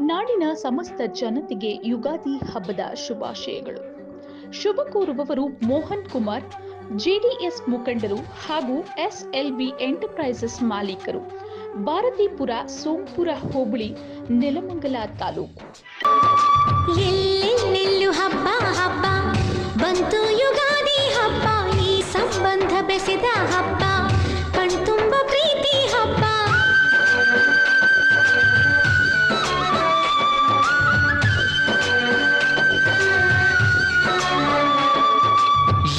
ನಾಡಿನ ಸಮಸ್ತ ಜನತೆಗೆ ಯುಗಾದಿ ಹಬ್ಬದ ಶುಭಾಶಯಗಳು. ಶುಭ ಕೋರುವವರು ಮೋಹನ್ ಕುಮಾರ್, ಜೆಡಿಎಸ್ ಮುಖಂಡರು ಹಾಗೂ ಎಸ್ಎಲ್ಬಿ ಎಂಟರ್ಪ್ರೈಸಸ್ ಮಾಲೀಕರು. ಭಾರತೀಪುರ ಸೋಂಪುರ ಹೋಬಳಿ, ನೆಲಮಂಗಲ ತಾಲೂಕು. ಹಬ್ಬ ಹಬ್ಬ, ಬಂತು ಯುಗಾದಿ ಹಬ್ಬ, ಈ ಸಂಬಂಧ ಬೆಸೆದ ಹಬ್ಬ.